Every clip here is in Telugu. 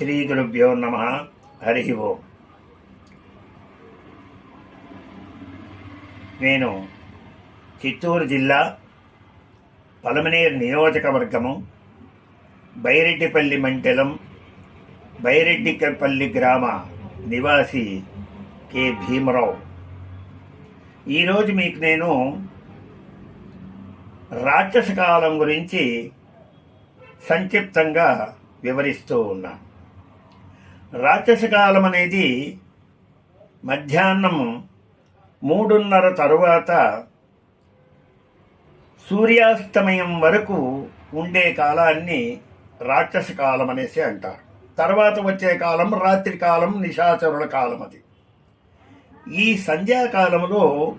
శ్రీ గురుభ్యో నమ. హరి ఓం. నేను చిత్తూరు జిల్లా పలమనేరు నియోజకవర్గము బైరెడ్డిపల్లి మండలం బైరెడ్డిపల్లి గ్రామ నివాసి కె. భీమరావు. ఈరోజు మీకు నేను రాక్షస కాలం గురించి సంక్షిప్తంగా వివరిస్తూ ఉన్నాను. రాక్షస కాలం అనేది మధ్యాహ్నం మూడున్నర తరువాత సూర్యాస్తమయం వరకు ఉండే కాలాన్ని రాక్షస కాలం అనేసి అంటారు. తర్వాత వచ్చే కాలం రాత్రి కాలం నిశాచరుల కాలం అది. ఈ సంధ్యాకాలంలో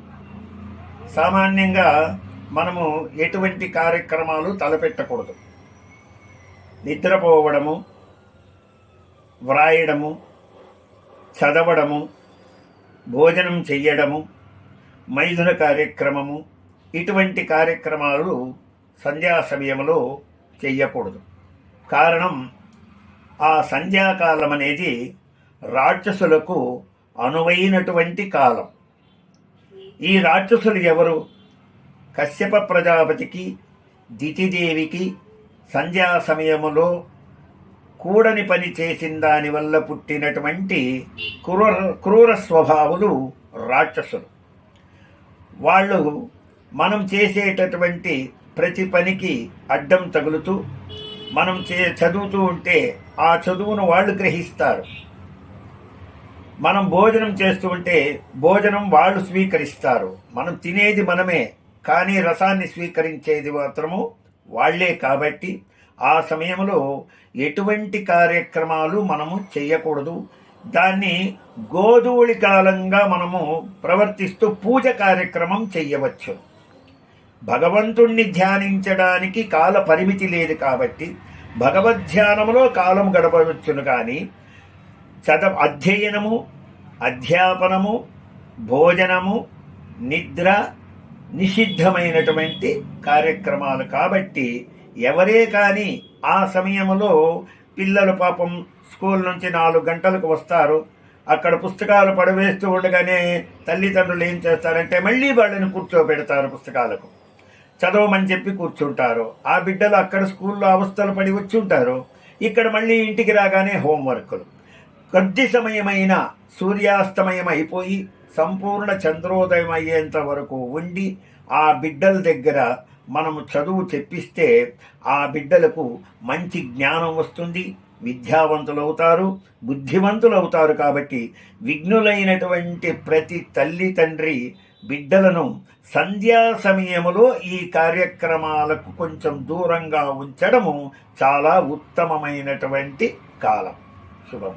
సామాన్యంగా మనము ఎటువంటి కార్యక్రమాలు తలపెట్టకూడదు. నిద్రపోవడము వ్రాయడము చదవడము భోజనం చెయ్యడము మైథున కార్యక్రమము ఇటువంటి కార్యక్రమాలు సంధ్యా సమయంలో చెయ్యకూడదు. కారణం ఆ సంధ్యాకాలం అనేది రాక్షసులకు అనువైనటువంటి కాలం. ఈ రాక్షసులు ఎవరు? కశ్యప ప్రజాపతికి దితిదేవికి సంధ్యా సమయములో కూడని పని చేసిన దానివల్ల పుట్టినటువంటి క్రూర క్రూర స్వభావులు రాక్షసులు. వాళ్ళు మనం చేసేటటువంటి ప్రతి పనికి అడ్డం తగులుతూ మనం చే చదువుతూ ఉంటే ఆ చదువును వాళ్ళు గ్రహిస్తారు. మనం భోజనం చేస్తూ ఉంటే భోజనం వాళ్ళు స్వీకరిస్తారు. మనం తినేది మనమే కానీ రసాన్ని స్వీకరించేది మాత్రము వాళ్ళే కాబట్టి ఆ సమయంలో ఎటువంటి కార్యక్రమాలు మనము చేయకూడదు దాన్ని గోధూళి కాలంగా మనము ప్రవర్తిస్తూ పూజ కార్యక్రమం చెయ్యవచ్చు. భగవంతుణ్ణి ధ్యానించడానికి కాల పరిమితి లేదు కాబట్టి భగవద్ధ్యానములో కాలం గడపవచ్చును కానీ చదవ అధ్యయనము అధ్యాపనము భోజనము నిద్ర నిషిద్ధమైనటువంటి కార్యక్రమాలు కాబట్టి ఎవరే కానీ ఆ సమయంలో పిల్లలు పాపం స్కూల్ నుంచి నాలుగు గంటలకు వస్తారు. అక్కడ పుస్తకాలు పడవేస్తూ ఉండగానే తల్లిదండ్రులు ఏం చేస్తారంటే మళ్ళీ వాళ్ళని కూర్చోబెడతారు పుస్తకాలకు. చదవమని చెప్పి కూర్చుంటారు. ఆ బిడ్డలు అక్కడ స్కూల్లో అవస్థలు పడి వచ్చి ఉంటారు ఇక్కడ మళ్ళీ ఇంటికి రాగానే హోంవర్కులు. కొద్ది సమయమైన సూర్యాస్తమయం అయిపోయి సంపూర్ణ చంద్రోదయం అయ్యేంత వరకు ఉండి ఆ బిడ్డల దగ్గర మనము చదువు చెప్పిస్తే ఆ బిడ్డలకు మంచి జ్ఞానం వస్తుంది విద్యావంతులు అవుతారు బుద్ధివంతులు అవుతారు కాబట్టి విఘ్నులైనటువంటి ప్రతి తల్లి తండ్రి బిడ్డలను సంధ్యా సమయములో ఈ కార్యక్రమాలకు కొంచెం దూరంగా ఉంచడము చాలా ఉత్తమమైనటువంటి కాలం. శుభం